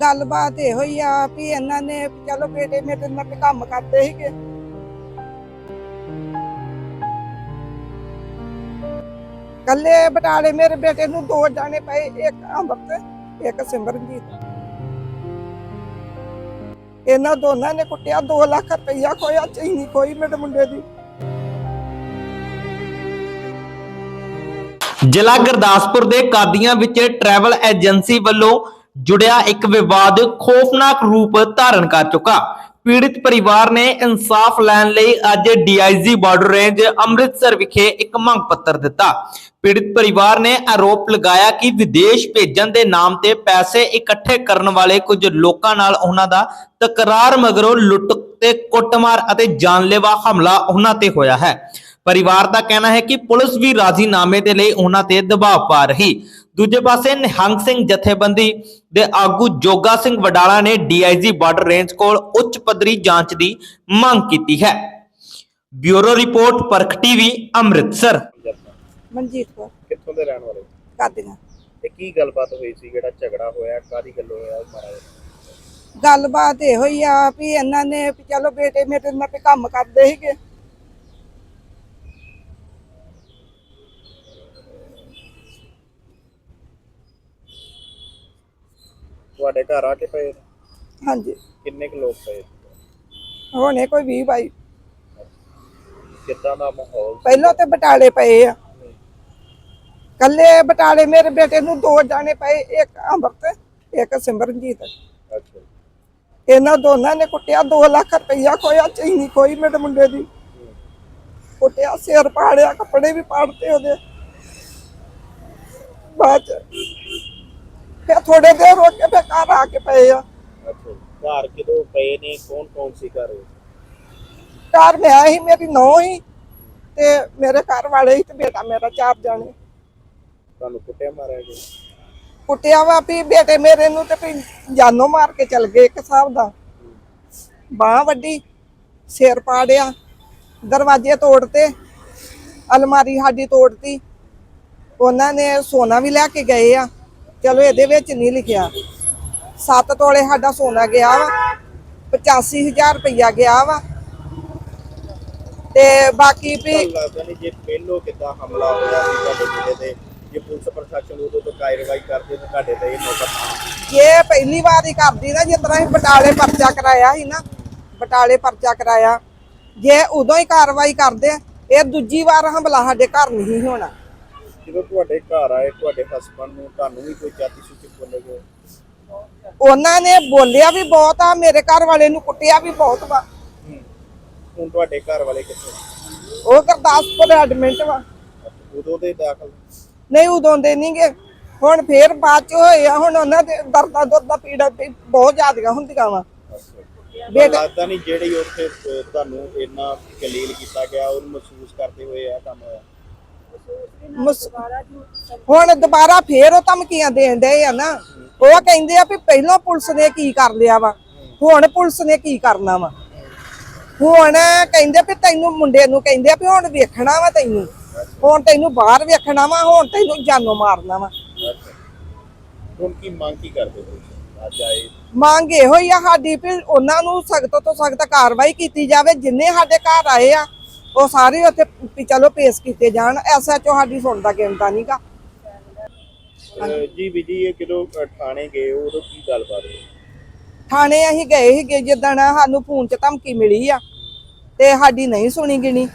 ਗੱਲਬਾਤ ਇਹੋ ਹੀ ਆ ਵੀ ਇਹਨਾਂ ਨੇ ਚਲੋ ਬੇਟੇ ਮੇਰੇ ਨਾਲ ਕੰਮ ਕਰਦੇ ਸੀਗੇ। ਕੱਲੇ ਬਟਾਲੇ ਮੇਰੇ ਬੇਟੇ ਨੂੰ ਦੋ ਜਾਣੇ ਪਏ, ਇੱਕ ਅੰਮ੍ਰਿਤ, ਇੱਕ ਸਿਮਰਨਜੀਤ। ਇਹਨਾਂ ਦੋਨਾਂ ਨੇ ਕੁੱਟਿਆ 2 ਲੱਖ ਰੁਪਈਆ ਖੋਇਆ ਚੀਨੀ ਕੋਈ ਮੇਰੇ ਮੁੰਡੇ ਦੀ। ਜ਼ਿਲ੍ਹਾ ਗੁਰਦਾਸਪੁਰ ਦੇ ਕਾਦੀਆਂ ਵਿੱਚ ਟਰੈਵਲ ਏਜੰਸੀ ਵੱਲੋਂ ਜੁੜਿਆ ਇੱਕ ਵਿਵਾਦ ਖੋਫਨਾਕ ਰੂਪ ਧਾਰਨ ਕਰ ਚੁੱਕਾ। ਪੀੜਿਤ ਪਰਿਵਾਰ ਨੇ ਇਨਸਾਫ ਲੈਣ ਲਈ ਅੱਜ ਡੀਆਈਜੀ ਬਾਰਡਰ ਰੇਂਜ ਅੰਮ੍ਰਿਤਸਰ ਵਿਖੇ ਇੱਕ ਮੰਗ ਪੱਤਰ ਦਿੱਤਾ। ਪੀੜਿਤ ਪਰਿਵਾਰ ਨੇ ਆਰੋਪ ਲਗਾਇਆ ਕਿ ਵਿਦੇਸ਼ ਭੇਜਣ ਦੇ ਨਾਮ ਤੇ ਪੈਸੇ ਇਕੱਠੇ ਕਰਨ ਵਾਲੇ ਕੁਝ ਲੋਕਾਂ ਨਾਲ ਉਹਨਾਂ ਦਾ ਤਕਰਾਰ ਮਗਰੋਂ ਲੁੱਟ ਤੇ ਕੁੱਟਮਾਰ ਅਤੇ ਜਾਨਲੇਵਾ ਹਮਲਾ ਉਹਨਾਂ ਤੇ ਹੋਇਆ ਹੈ। ਪਰਿਵਾਰ ਦਾ ਕਹਿਣਾ ਹੈ ਕਿ ਪੁਲਿਸ ਵੀ ਰਾਜ਼ੀਨਾਮੇ ਦੇ ਲਈ ਉਹਨਾਂ ਤੇ ਦਬਾਅ ਪਾ ਰਹੀ। ਦੂਜੇ ਪਾਸੇ ਨਿਹੰਗ ਸਿੰਘ ਜਥੇਬੰਦੀ ਦੇ ਆਗੂ ਜੋਗਾ ਸਿੰਘ ਵਡਾਲਾ ਨੇ ਡੀਆਈਜੀ ਬਾਰਡਰ ਰੇਂਜ ਕੋਲ ਉੱਚ ਪੱਧਰੀ ਜਾਂਚ ਦੀ ਮੰਗ ਕੀਤੀ ਹੈ। Bureau report Parakh TV Amritsar. Manjit Kaur. ਕਿੱਥੋਂ ਦੇ ਰਹਿਣ ਵਾਲੇ? ਕਾਦੀਆਂ ਤੇ ਕੀ ਗੱਲਬਾਤ ਹੋਈ ਸੀ? ਜਿਹੜਾ ਝਗੜਾ ਹੋਇਆ ਕਾਦੀ ਗੱਲ ਹੋਇਆ ਮਾਰਾ ਗੱਲਬਾਤ ਇਹੋ ਹੀ ਆ ਵੀ ਇਹਨਾਂ ਨੇ ਵੀ ਚਲੋ ਬੇਟੇ ਮੇਰੇ ਨਾਲ ਵੀ ਕੰਮ ਕਰਦੇ ਸੀਗੇ। ਤੁਹਾਡੇ ਘਰ ਆ ਕੇ ਪਏ ਨੇ? ਹਾਂਜੀ। ਕਿੰਨੇ ਕੁ ਲੋਕ ਪਏ? ਹੁਣੇ ਕੋਈ 20 ਬਾਈ। ਕਿੱਦਾਂ ਦਾ ਮਾਹੌਲ? ਪਹਿਲਾਂ ਤੇ ਬਟਾਲੇ ਪਏ ਆ। ਕੱਲੇ ਬਟਾਲੇ ਮੇਰੇ ਬੇਟੇ ਨੂੰ ਦੋ ਜਾਣੇ ਪਏ ਇੱਕ ਅੰਮ੍ਰਿਤ ਇੱਕ ਸਿਮਰਨਜੀਤ। ਅੱਛਾ। ਇਹਨਾਂ ਦੋਨਾਂ ਨੇ ਕੁੱਟਿਆ 2 ਲੱਖ ਰੁਪਈਆ ਖੋਇਆ ਚੀਨੀ ਕੋਈ ਮੇਰੇ ਮੁੰਡੇ ਦੀ। ਕੁੱਟਿਆ ਸਿਰ ਪਾੜਿਆ ਕੱਪੜੇ ਵੀ ਪਾੜਤੇ ਉਹਦੇ। ਬਾਅਦ ਚ ਫਿਰ ਥੋੜੇ ਦੇਰ ਰੁਕ ਆ ਕੇ ਪਏ ਆ। ਅੱਛਾ ਘਰ ਕਿਦੋਂ ਪਏ ਨੇ? ਕੌਣ ਕੌਣ ਸੀ ਘਰ? ਘਰ ਮੈਂ ਹੀ ਮੇਰੀ ਨੌਂ ਹੀ ਤੇ ਮੇਰੇ ਘਰ ਵਾਲੇ ਹੀ ਤੇ ਬੇਟਾ ਮੇਰਾ ਚਾਰ ਜਾਣੇ। ਤੁਹਾਨੂੰ ਕੁੱਟਿਆ ਮਾਰਿਆ ਗਿਆ? ਕੁੱਟਿਆ ਵਾ ਵੀ ਬੇਟੇ ਮੇਰੇ ਨੂੰ ਤੇ ਵੀ ਜਾਨੋਂ ਮਾਰ ਕੇ ਚਲ ਗਏ ਇੱਕ ਹਿਸਾਬ ਦਾ। ਬਾਹ ਵੱਡੀ ਸਿਰ ਪਾੜਿਆ ਦਰਵਾਜ਼ੇ ਤੋੜਤੇ ਅਲਮਾਰੀ ਸਾਡੀ ਤੋੜਤੀ। ਉਹਨਾਂ ਨੇ ਸੋਨਾ ਵੀ ਲੈ ਕੇ ਗਏ ਆ। ਚਲੋ ਇਹਦੇ ਵਿੱਚ ਨਹੀਂ ਲਿਖਿਆ। 7 ਤੋਲੇ ਸਾਡਾ ਸੋਨਾ ਗਿਆ ਵਾ 85000 ਰੁਪਇਆ ਗਿਆ ਵਾ। ਤੇ ਬਾਕੀ ਵੀ ਤੁਹਾਨੂੰ ਲੱਗਦਾ ਨਹੀਂ ਜੇ ਪਹਿਲੋਂ ਕਿੱਦਾਂ ਹਮਲਾ ਹੋਇਆ ਸੀ ਤੁਹਾਡੇ ਜ਼ਿਲ੍ਹੇ ਤੇ ਜੇ ਪੁਲਿਸ ਪ੍ਰਸ਼ਾਸਨ ਉਦੋਂ ਤੋਂ ਕਾਰਵਾਈ ਕਰਦੇ ਤਾਂ ਤੁਹਾਡੇ ਤੇ ਇਹ ਆਉਂਦੀ। ਇਹ ਪਹਿਲੀ ਵਾਰ ਹੀ ਕਰਦੀ ਨਾ ਜਿਸ ਤਰ੍ਹਾਂ ਅਸੀਂ ਬਟਾਲੇ ਪਰਚਾ ਕਰਾਇਆ ਸੀ ਨਾ ਬਟਾਲੇ ਪਰਚਾ ਕਰਾਇਆ ਜੇ ਉਦੋਂ ਹੀ ਕਾਰਵਾਈ ਕਰਦੇ ਇਹ ਦੂਜੀ ਵਾਰ ਹਮਲਾ ਸਾਡੇ ਘਰ ਨਹੀਂ ਹੋਣਾ। ਜਦੋਂ ਤੁਹਾਡੇ ਘਰ ਆਏ ਤੁਹਾਡੇ ਹਸਬੰਡ ਨੂੰ ਤੁਹਾਨੂੰ ਵੀ ਕੋਈ ਜਾਤੀ ਸੂਚਕ ਬੋਲੇ ਗਏ ਉਹਨਾਂ ਨੇ ਬੋਲਿਆ ਵੀ ਬਹੁਤ ਆ ਮੇਰੇ ਘਰ ਵਾਲੇ ਨੂੰ ਕੁੱਟਿਆ ਵੀ ਬਹੁਤ ਵਾ। ਹੂੰ। ਹੁਣ ਤੁਹਾਡੇ ਘਰ ਵਾਲੇ ਕਿੱਥੇ ਉਹ ਗੁਰਦਾਸਪੁਰ ਐਡਮਿਟ ਵਾ। ਉਦੋਂ ਦੇ ਦਾਖਲ? ਨਹੀਂ ਉਦੋਂ ਦੇ ਨਹੀਂਗੇ ਹੁਣ ਫੇਰ ਬਾਅਦ ਚ ਹੋਏ ਆ ਹੁਣ ਉਹਨਾਂ ਦੇ ਦਰਦਾਂ ਦੁਰਦਾ ਪੀੜਾ ਵੀ ਬਹੁਤ ਜ਼ਿਆਦੀਆਂ ਹੁੰਦੀਆਂ ਵਾ। ਬੇਟਾ ਬੇਟਾ ਲੱਗਦਾ ਨਹੀਂ ਜਿਹੜੇ ਉੱਥੇ ਅਹ, ਤੁਹਾਨੂੰ ਇੰਨਾ ਕਲੀਲ ਕੀਤਾ ਗਿਆ ਉਹਨੂੰ ਮਹਿਸੂਸ ਕਰਦੇ ਹੋਏ ਆ ਕੰਮ ਹੋਇਆ? ਮਸ- ਹੁਣ ਦੁਬਾਰਾ ਫੇਰ ਉਹ ਧਮਕੀਆਂ ਦੇਣ ਡਏ ਆ ਨਾ। ਉਹ ਕਹਿੰਦੇ ਆ ਵੀ ਪਹਿਲਾਂ ਪੁਲਿਸ ਨੇ ਕੀ ਕਰ ਲਿਆ ਵਾ ਹੁਣ ਪੁਲਿਸ ਨੇ ਕੀ ਕਰਨਾ ਵਾ। ਹੁਣ ਕਹਿੰਦੇ ਵੀ ਤੈਨੂੰ ਮੁੰਡੇ ਨੂੰ ਕਹਿੰਦੇ ਆ ਵੀ ਹੁਣ ਵੇਖਣਾ ਵਾ ਤੈਨੂੰ। ਹੁਣ ਤੈਨੂੰ ਬਾਹਰ ਵੇਖਣਾ ਵਾ ਹੁਣ ਤੈਨੂੰ ਜਾਨੋਂ ਮਾਰਨਾ ਵਾ। ਹੁਣ ਕੀ ਮੰਗ ਕੀ ਕਰਦੇ ਹੋ? ਅੱਜ ਆਏ। ਮੰਗ ਇਹੋ ਹੀ ਆ ਸਾਡੀ ਵੀ ਉਹਨਾਂ ਨੂੰ ਸਖਤ ਤੋਂ ਸਖਤ ਕਾਰਵਾਈ ਕੀਤੀ ਜਾਵੇ ਜਿੰਨੇ ਸਾਡੇ ਘਰ ਆਏ ਆ ਉਹ ਸਾਰੇ ਉੱਥੇ ਵੀ ਚਲੋ ਪੇਸ਼ ਕੀਤੇ ਜਾਣ ਐਸਐਚਓ ਸਾਡੀ ਸੁਣਦਾ ਗਿਣਦਾ ਨਹੀਂਗਾ ਜੀ ਵੀ ਜੀ ਇਹ ਕਿਦੋਂ ਥਾਣੇ ਗਏ ਉਦੋਂ ਕੀ ਗੱਲਬਾਤ ਹੋਈ? ਥਾਣੇ ਅਸੀਂ ਗਏ ਸੀਗੇ ਜਿੱਦਣ ਸਾਨੂੰ ਫੋਨ 'ਚ ਧਮਕੀ ਮਿਲੀ ਆ ਤੇ ਸਾਡੀ ਨਹੀਂ ਸੁਣੀ ਗਿਣੀ।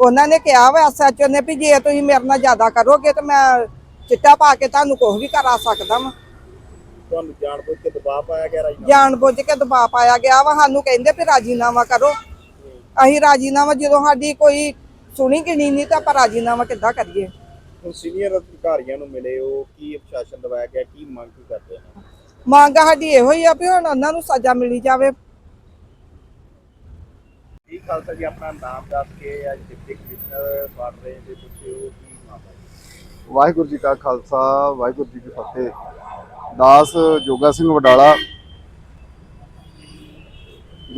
ਉਹਨਾਂ ਨੇ ਕਿਹਾ ਵਾ ਐਸਐਚਓ ਨੇ ਵੀ ਜੇ ਤੁਸੀਂ ਮੇਰੇ ਨਾਲ ਜ਼ਿਆਦਾ ਕਰੋਗੇ ਤਾਂ ਮੈਂ ਚਿੱਟਾ ਪਾ ਕੇ ਤੁਹਾਨੂੰ ਕੁਝ ਵੀ ਕਰਾ ਸਕਦਾ ਵਾਂ। ਤੁਹਾਨੂੰ ਜਾਣ ਬੁੱਝ ਕੇ ਦਬਾਅ ਪਾਇਆ ਗਿਆ ਰਾਜਨਾਮਾ? ਜਾਣ ਬੁੱਝ ਕੇ ਦਬਾਅ ਪਾਇਆ ਗਿਆ ਵਾ ਸਾਨੂੰ ਕਹਿੰਦੇ ਵੀ ਰਾਜੀਨਾਮਾ ਕਰੋ। ਅਸੀਂ ਰਾਜੀਨਾਮਾ ਜਦੋਂ ਸਾਡੀ ਕੋਈ ਸੁਣੀ ਗਿਣੀ ਨਹੀਂ ਤਾਂ ਆਪਾਂ ਰਾਜੀਨਾਮਾ ਕਿੱਦਾਂ ਕਰੀਏ? ਹੁਣ ਸੀਨੀਅਰ ਅਧਿਕਾਰੀਆਂ ਨੂੰ ਮਿਲੇ ਉਹ ਕੀ ਪ੍ਰਸ਼ਾਸਨ ਦਵਾਇਆ ਗਿਆ ਕੀ ਮੰਗ ਕੀ ਕਰਦੇ ਨੇ? ਮੰਗ ਸਾਡੀ ਇਹੋ ਹੀ ਆ ਵੀ ਹੁਣ ਉਹਨਾਂ ਨੂੰ ਸਜ਼ਾ ਮਿਲੀ ਜਾਵੇ। ਜੀ ਖਾਲਸਾ ਜੀ ਆਪਣਾ ਨਾਮ ਦੱਸ ਕੇ ਅੱਜ ਡਿਪਟੀ ਕਮਿਸ਼ਨਰ ਬਣ ਰਹੇ ਦੇ ਤੁਸੀਂ ਉਹ ਕੀ ਮਾਮਲਾ? ਵਾਹਿਗੁਰੂ ਜੀ ਕਾ ਖਾਲਸਾ ਵਾਹਿਗੁਰੂ ਜੀ ਕੀ ਫਤਿਹ। ਦਾਸ ਜੋਗਾ ਸਿੰਘ ਵਡਾਲਾ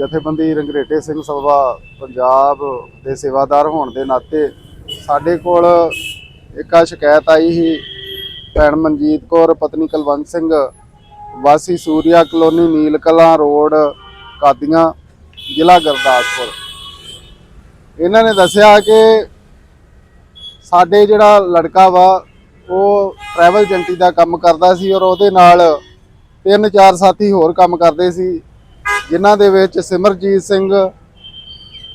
ਜਥੇਬੰਦੀ ਰੰਗਰੇਟੇ ਸਿੰਘ ਸਭਾ ਪੰਜਾਬ ਦੇ ਸੇਵਾਦਾਰ ਹੋਣ ਦੇ ਨਾਤੇ ਸਾਡੇ ਕੋਲ ਇੱਕ ਆ ਸ਼ਿਕਾਇਤ ਆਈ ਸੀ ਭੈਣ ਮਨਜੀਤ ਕੌਰ, ਪਤਨੀ ਕੁਲਵੰਤ ਸਿੰਘ, ਵਾਸੀ ਸੂਰਿਆ ਕਲੋਨੀ ਨੀਲ ਕਲਾਂ ਰੋਡ, ਕਾਦੀਆਂ, ਜ਼ਿਲ੍ਹਾ ਗੁਰਦਾਸਪੁਰ। ਇਹਨਾਂ ਨੇ ਦੱਸਿਆ ਕਿ ਸਾਡੇ ਜਿਹੜਾ ਲੜਕਾ ਵਾ, ਉਹ ਟਰੈਵਲ ਏਜੰਟੀ ਦਾ ਕੰਮ ਕਰਦਾ ਸੀ ਔਰ ਉਹਦੇ ਨਾਲ ਤਿੰਨ ਚਾਰ ਸਾਥੀ ਹੋਰ ਕੰਮ ਕਰਦੇ ਸੀ। ਜਿਨ੍ਹਾਂ ਦੇ ਵਿੱਚ ਸਿਮਰਜੀਤ ਸਿੰਘ,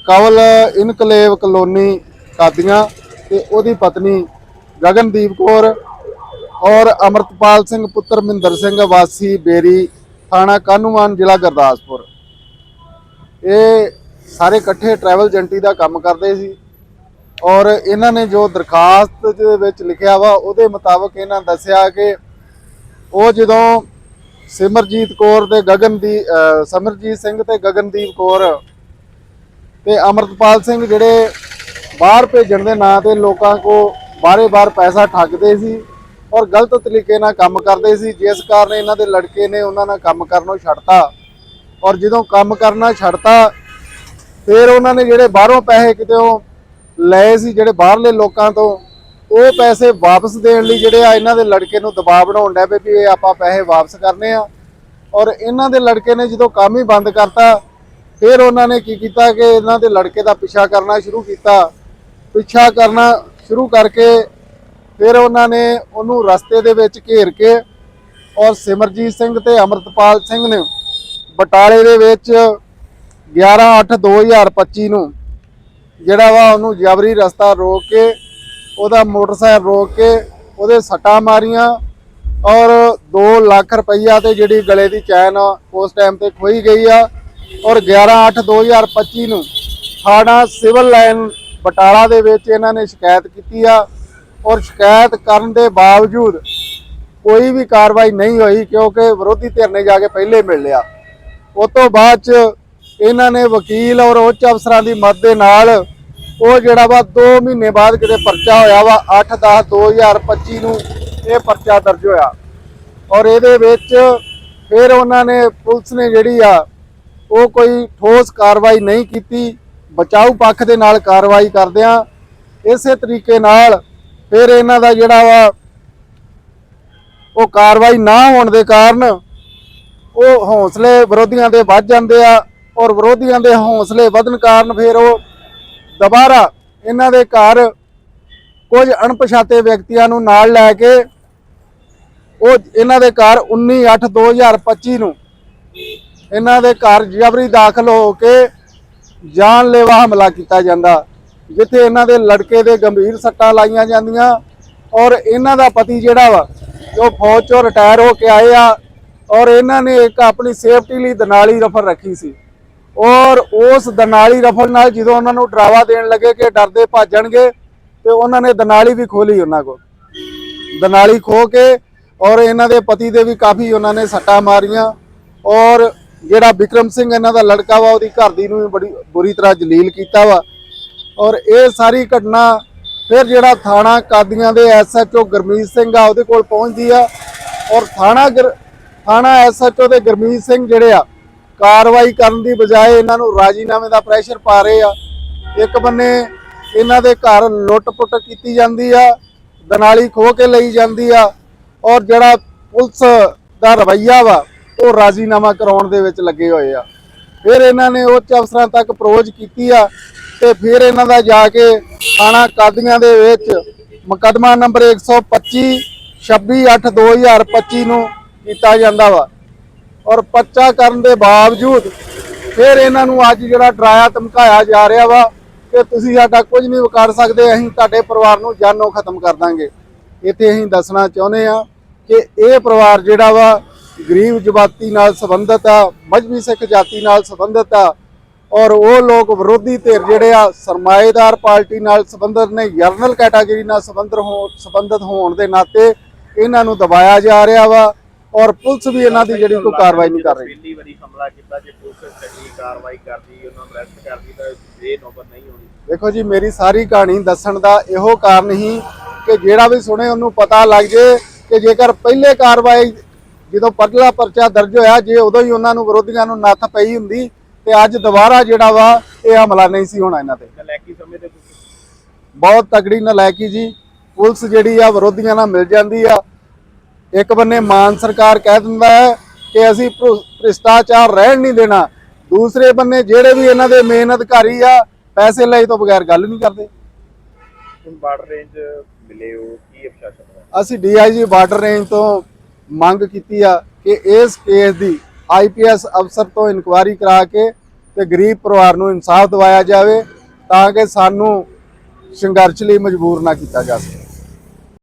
ਕਵਲ ਇਨਕਲੇਵ ਕਲੋਨੀ ਕਾਦੀਆਂ ਤੇ ਉਹਦੀ ਪਤਨੀ ਗਗਨਦੀਪ ਕੌਰ ਔਰ ਅਮਰਤਪਾਲ ਸਿੰਘ ਪੁੱਤਰ ਮਹਿੰਦਰ ਸਿੰਘ ਵਾਸੀ ਬੇਰੀ ਥਾਣਾ ਕਾਨੂੰਵਾਨ ਜ਼ਿਲ੍ਹਾ ਗੁਰਦਾਸਪੁਰ। ਇਹ ਸਾਰੇ ਇਕੱਠੇ ਟਰੈਵਲ ਏਜੰਟੀ ਦਾ ਕੰਮ ਕਰਦੇ ਸੀ ਔਰ ਇਹਨਾਂ ਨੇ ਜੋ ਦਰਖਾਸਤ ਦੇ ਵਿੱਚ ਲਿਖਿਆ ਵਾ, ਉਹਦੇ ਮੁਤਾਬਕ ਇਹਨਾਂ ਦੱਸਿਆ ਕਿ ਉਹ ਜਦੋਂ ਸਿਮਰਜੀਤ ਕੌਰ ਤੇ ਗਗਨਦੀ ਅਹ ਸਿਮਰਜੀਤ ਸਿੰਘ ਤੇ ਗਗਨਦੀਪ ਕੌਰ ਤੇ ਅਮਰਤਪਾਲ ਸਿੰਘ ਜਿਹੜੇ ਬਾਹਰ ਭੇਜਣ ਦੇ ਨਾਂ ਤੇ ਲੋਕਾਂ ਕੋ ਬਾਰੇ-ਬਾਰ ਪੈਸਾ ਠੱਗਦੇ ਸੀ ਔਰ ਗਲਤ ਤਰੀਕੇ ਨਾਲ ਕੰਮ ਕਰਦੇ ਸੀ, ਜਿਸ ਕਾਰਨ ਇਹਨਾਂ ਦੇ ਲੜਕੇ ਨੇ ਉਹਨਾਂ ਨਾਲ ਕੰਮ ਕਰਨੋਂ ਛੱਡਤਾ। ਔਰ ਜਦੋਂ ਕੰਮ ਕਰਨਾ ਛੱਡਤਾ, ਫਿਰ ਉਹਨਾਂ ਨੇ ਜਿਹੜੇ ਬਾਹਰੋਂ ਪੈਸੇ ਕਿਤੇੋਂ ਲਏ ਸੀ, ਜਿਹੜੇ ਬਾਹਰਲੇ ਲੋਕਾਂ ਤੋਂ ਉਹ ਪੈਸੇ ਵਾਪਸ ਦੇਣ ਲਈ ਜਿਹੜੇ ਆ ਇਹਨਾਂ ਦੇ ਲੜਕੇ ਨੂੰ ਦਬਾਅ ਬਣਾਉਣ ਡਿਆ ਵੀ ਇਹ ਆਪਾਂ ਪੈਸੇ ਵਾਪਸ ਕਰਨੇ ਆ। ਔਰ ਇਹਨਾਂ ਦੇ ਲੜਕੇ ਨੇ ਜਦੋਂ ਕੰਮ ਹੀ ਬੰਦ ਕਰਤਾ, ਫਿਰ ਉਹਨਾਂ ਨੇ ਕੀ ਕੀਤਾ ਕਿ ਇਹਨਾਂ ਦੇ ਲੜਕੇ ਦਾ ਪਿੱਛਾ ਕਰਨਾ ਸ਼ੁਰੂ ਕੀਤਾ। ਪਿੱਛਾ ਕਰਨਾ ਸ਼ੁਰੂ ਕਰਕੇ ਫਿਰ ਉਹਨਾਂ ਨੇ ਉਹਨੂੰ ਰਸਤੇ ਦੇ ਵਿੱਚ ਘੇਰ ਕੇ ਔਰ ਸਿਮਰਜੀਤ ਸਿੰਘ ਤੇ ਅਮਰਤਪਾਲ ਸਿੰਘ ਨੇ ਬਟਾਲੇ ਦੇ ਵਿੱਚ 11/8/2025 ਨੂੰ ਜਿਹੜਾ ਵਾ ਉਹਨੂੰ ਜਬਰੀ ਰਸਤਾ ਰੋਕ ਕੇ ਉਹਦਾ ਮੋਟਰਸਾਈਕਲ ਰੋਕ ਕੇ ਉਹਦੇ ਸੱਟਾਂ ਮਾਰੀਆਂ ਔਰ 2 ਲੱਖ ਰੁਪਈਆ ਤੇ ਜਿਹੜੀ ਗਲੇ ਦੀ ਚੈਨ ਆ, ਉਸ ਟਾਈਮ ਤੇ ਖੋਈ ਗਈ ਆ ਔਰ 11/8/2025 ਨੂੰ ਥਾਣਾ ਸਿਵਲ ਲਾਈਨ ਬਟਾਲਾ ਦੇ ਵਿੱਚ ਇਹਨਾਂ ਨੇ ਸ਼ਿਕਾਇਤ ਕੀਤੀ ਆ ਔਰ ਸ਼ਿਕਾਇਤ ਕਰਨ ਦੇ ਬਾਵਜੂਦ ਕੋਈ ਵੀ ਕਾਰਵਾਈ ਨਹੀਂ ਹੋਈ ਕਿਉਂਕਿ ਵਿਰੋਧੀ ਧਿਰ ਨੇ ਜਾ ਕੇ ਪਹਿਲੇ ਮਿਲ ਲਿਆ। ਉਸ ਤੋਂ ਬਾਅਦ ਚ ਇਹਨਾਂ ਨੇ ਵਕੀਲ ਔਰ ਉੱਚ ਅਫਸਰਾਂ ਦੀ ਮਦਦ ਦੇ ਨਾਲ ਉਹ ਜਿਹੜਾ ਵਾ 2 ਮਹੀਨੇ ਬਾਅਦ ਕਿਤੇ ਪਰਚਾ ਹੋਇਆ ਵਾ 8 10 2025 ਨੂੰ ਇਹ ਪਰਚਾ ਦਰਜ ਹੋਇਆ। ਔਰ ਇਹਦੇ ਵਿੱਚ ਫਿਰ ਉਹਨਾਂ ਨੇ ਪੁਲਿਸ ਨੇ ਜਿਹੜੀ ਆ, ਉਹ ਕੋਈ ਠੋਸ ਕਾਰਵਾਈ ਨਹੀਂ ਕੀਤੀ। ਬਚਾਊ ਪੱਖ ਦੇ ਨਾਲ ਕਾਰਵਾਈ ਕਰਦਿਆਂ ਇਸੇ ਤਰੀਕੇ ਨਾਲ ਫਿਰ ਇਹਨਾਂ ਦਾ ਜਿਹੜਾ ਵਾ, ਉਹ ਕਾਰਵਾਈ ਨਾ ਹੋਣ ਦੇ ਕਾਰਨ ਉਹ ਹੌਸਲੇ ਵਿਰੋਧੀਆਂ ਦੇ ਵੱਧ ਜਾਂਦੇ ਆ। ਔਰ ਵਿਰੋਧੀਆਂ ਦੇ ਹੌਸਲੇ ਵਧਣ ਕਾਰਨ ਫਿਰ ਉਹ ਦੁਬਾਰਾ ਇਹਨਾਂ ਦੇ ਘਰ ਕੁਝ ਅਣਪਛਾਤੇ ਵਿਅਕਤੀਆਂ ਨੂੰ ਨਾਲ ਲੈ ਕੇ ਉਹ ਇਹਨਾਂ ਦੇ ਘਰ 19/8/2025 ਨੂੰ ਇਹਨਾਂ ਦੇ ਘਰ ਜਬਰੀ ਦਾਖਲ ਹੋ ਕੇ ਜਾਨਲੇਵਾ ਹਮਲਾ ਕੀਤਾ ਜਾਂਦਾ, ਜਿੱਥੇ ਇਹਨਾਂ ਦੇ ਲੜਕੇ ਦੇ ਗੰਭੀਰ ਸੱਟਾਂ ਲਾਈਆਂ ਜਾਂਦੀਆਂ ਔਰ ਇਹਨਾਂ ਦਾ ਪਤੀ ਜਿਹੜਾ ਵਾ, ਉਹ ਫੌਜ ਚੋਂ ਰਿਟਾਇਰ ਹੋ ਕੇ ਆਏ ਆ ਔਰ ਇਹਨਾਂ ਨੇ ਇੱਕ ਆਪਣੀ ਸੇਫਟੀ ਲਈ ਦਨਾਲੀ ਰਫਰ ਰੱਖੀ ਸੀ। ਔਰ ਉਸ ਦਨਾਲੀ ਰਫਲ ਨਾਲ ਜਦੋਂ ਉਹਨਾਂ ਨੂੰ ਡਰਾਵਾ ਦੇਣ ਲੱਗੇ ਕਿ ਡਰਦੇ ਭੱਜਣਗੇ, ਤੇ ਉਹਨਾਂ ਨੇ ਦਨਾਲੀ ਵੀ ਖੋਲੀ ਉਹਨਾਂ ਕੋਲ। ਦਨਾਲੀ ਖੋ ਕੇ ਔਰ ਇਹਨਾਂ ਦੇ ਪਤੀ ਦੇ ਵੀ ਕਾਫੀ ਉਹਨਾਂ ਨੇ ਸੱਟਾਂ ਮਾਰੀਆਂ। ਔਰ ਜਿਹੜਾ ਵਿਕਰਮ ਸਿੰਘ ਇਹਨਾਂ ਦਾ ਲੜਕਾ ਵਾ, ਉਹਦੀ ਘਰ ਦੀ ਨੂੰ ਵੀ ਬੜੀ ਬੁਰੀ ਤਰ੍ਹਾਂ ਜਲੀਲ ਕੀਤਾ ਵਾ। ਔਰ ਇਹ ਸਾਰੀ ਘਟਨਾ ਫਿਰ ਜਿਹੜਾ ਥਾਣਾ ਕਾਦੀਆਂ ਦੇ ਐਸਐਚਓ ਗਰਮੀਤ ਸਿੰਘ ਆ, ਉਹਦੇ ਕੋਲ ਪਹੁੰਚਦੀ ਆ। ਔਰ ਥਾਣਾ ਗੁਰ- ਥਾਣਾ ਐਸਐਚਓ ਦੇ ਗਰਮੀਤ ਸਿੰਘ ਜਿਹੜੇ ਆ ਕਾਰਵਾਈ ਕਰਨ ਦੀ ਬਜਾਏ ਇਹਨਾਂ ਨੂੰ ਰਾਜੀਨਾਮੇ ਦਾ ਪ੍ਰੈਸ਼ਰ ਪਾ ਰਹੇ ਆ। ਇੱਕ ਬੰਨੇ ਇਹਨਾਂ ਦੇ ਘਰ ਲੁੱਟ-ਪੁੱਟ ਕੀਤੀ ਜਾਂਦੀ ਆ, ਦਨਾਲੀ ਖੋ ਕੇ ਲਈ ਜਾਂਦੀ ਆ ਔਰ ਜਿਹੜਾ ਪੁਲਿਸ ਦਾ ਰਵੱਈਆ ਵਾ, ਉਹ ਰਾਜੀਨਾਮਾ ਕਰਾਉਣ ਦੇ ਵਿੱਚ ਲੱਗੇ ਹੋਏ ਆ। ਫਿਰ ਇਹਨਾਂ ਨੇ ਉੱਚ ਅਫਸਰਾਂ ਤੱਕ ਅਪਰੋਚ ਕੀਤੀ ਆ ਤੇ ਫਿਰ ਇਹਨਾਂ ਦਾ ਜਾ ਕੇ ਥਾਣਾ ਕਾਦੀਆਂ ਦੇ ਵਿੱਚ ਮੁਕੱਦਮਾ ਨੰਬਰ 125 26/8/2025 ਨੂੰ ਕੀਤਾ ਜਾਂਦਾ ਵਾ। ਔਰ ਪੱਚਾ ਕਰਨ ਦੇ ਬਾਵਜੂਦ ਫਿਰ ਇਹਨਾਂ ਨੂੰ ਅੱਜ ਜਿਹੜਾ ਡਰਾਇਆ, ਧਮਕਾਇਆ ਜਾ ਰਿਹਾ ਵਾ ਕਿ ਤੁਸੀਂ ਸਾਡਾ ਕੁਝ ਨਹੀਂ ਵਿਕਾਰ ਸਕਦੇ, ਅਸੀਂ ਤੁਹਾਡੇ ਪਰਿਵਾਰ ਨੂੰ ਜਾਨੋਂ ਖਤਮ ਕਰ ਦਾਂਗੇ। ਇੱਥੇ ਅਸੀਂ ਦੱਸਣਾ ਚਾਹੁੰਦੇ ਆ ਕਿ ਇਹ ਪਰਿਵਾਰ ਜਿਹੜਾ ਵਾ ਗਰੀਬ ਜਮਾਤੀ ਨਾਲ ਸੰਬੰਧਿਤ ਆ, ਮਜਬੀ ਸਿੱਖ ਜਾਤੀ ਨਾਲ ਸੰਬੰਧਿਤ ਆ ਔਰ ਉਹ ਲੋਕ ਵਿਰੋਧੀ ਧਿਰ ਜਿਹੜੇ ਆ, ਸਰਮਾਏਦਾਰ ਪਾਰਟੀ ਨਾਲ ਸੰਬੰਧਿਤ ਨੇ ਜਰਨਲ ਕੈਟਾਗਰੀ ਨਾਲ ਸੰਬੰਧਿਤ ਹੋ ਸੰਬੰਧਿਤ ਹੋਣ ਦੇ ਨਾਤੇ ਇਹਨਾਂ ਨੂੰ ਦਬਾਇਆ ਜਾ ਰਿਹਾ ਵਾ। ਔਰ ਪੁਲਿਸ ਵੀ ਇਹਨਾਂ ਦੀ ਜਿਹੜੀ ਕੋਈ ਕਾਰਵਾਈ ਨਹੀਂ ਕਰ ਰਹੀ। ਪਹਿਲੀ ਵਾਰੀ ਹਮਲਾ ਕੀਤਾ ਜੇ ਪੁਲਿਸ ਚੰਗੀ ਕਾਰਵਾਈ ਕਰਦੀ ਉਹਨਾਂ ਨੂੰ ਅਰੈਸਟ ਕਰਦੀ ਤਾਂ ਇਹ ਨੌਬਤ ਨਹੀਂ ਹੋਣੀ। ਦੇਖੋ ਜੀ ਮੇਰੀ ਸਾਰੀ ਕਹਾਣੀ ਦੱਸਣ ਦਾ ਇਹੋ ਕਾਰਨ ਹੀ ਕਿ ਜਿਹੜਾ ਵੀ ਸੁਣੇ ਉਹਨੂੰ ਪਤਾ ਲੱਗ ਜੇ ਕਿ ਜੇਕਰ ਪਹਿਲੇ ਕਾਰਵਾਈ ਜਦੋਂ ਪਹਿਲਾ ਪਰਚਾ ਦਰਜ ਹੋਇਆ ਜੇ ਉਦੋਂ ਹੀ ਉਹਨਾਂ ਨੂੰ ਵਿਰੋਧੀਆਂ ਨੂੰ ਨੱਥ ਪਈ ਹੁੰਦੀ ਤੇ ਅੱਜ ਦੁਬਾਰਾ ਜਿਹੜਾ ਵਾ ਇਹ ਹਮਲਾ ਨਹੀਂ ਸੀ ਹੋਣਾ ਇਹਨਾਂ ਤੇ। ਨਲੈਕੀ ਸਮੇਂ ਤੇ ਬਹੁਤ ਤਗੜੀ ਨਲਾਇਕੀ ਜੀ। ਪੁਲਿਸ ਜਿਹੜੀ ਆ ਵਿਰੋਧੀਆਂ ਨਾਲ ਮਿਲ ਜਾਂਦੀ ਆ। ਇੱਕ ਬੰਨੇ ਮਾਨ ਸਰਕਾਰ ਕਹਿ ਦਿੰਦਾ ਹੈ ਕਿ ਅਸੀਂ ਭ੍ਰਿ- ਭ੍ਰਿਸ਼ਟਾਚਾਰ ਰਹਿਣ ਨਹੀਂ ਦੇਣਾ। ਦੂਸਰੇ ਬੰਨੇ ਜਿਹੜੇ ਵੀ ਇਹਨਾਂ ਦੇ ਮੇਨ ਅਧਿਕਾਰੀ ਆ ਪੈਸੇ ਲਈ ਤੋਂ ਬਗੈਰ ਗੱਲ ਨਹੀਂ ਕਰਦੇ। ਬਾਰਡਰ ਰੇਂਜ ਮਿਲੇ ਹੋ ਕੀ ਅਸੀਂ ਡੀਆਈਜੀ ਬਾਰਡਰ ਰੇਂਜ ਤੋਂ ਮੰਗ ਕੀਤੀ ਆ ਕਿ ਇਸ ਕੇਸ ਦੀ ਆਈਪੀਐਸ ਅਫਸਰ ਤੋਂ ਇਨਕੁਆਇਰੀ ਕਰਾ ਕੇ ਤੇ ਗਰੀਬ ਪਰਿਵਾਰ ਨੂੰ ਇਨਸਾਫ ਦਿਵਾਇਆ ਜਾਵੇ ਤਾਂ ਕਿ ਸਾਨੂੰ ਸੰਘਰਸ਼ ਲਈ ਮਜਬੂਰ ਨਾ ਕੀਤਾ ਜਾ ਸਕੇ।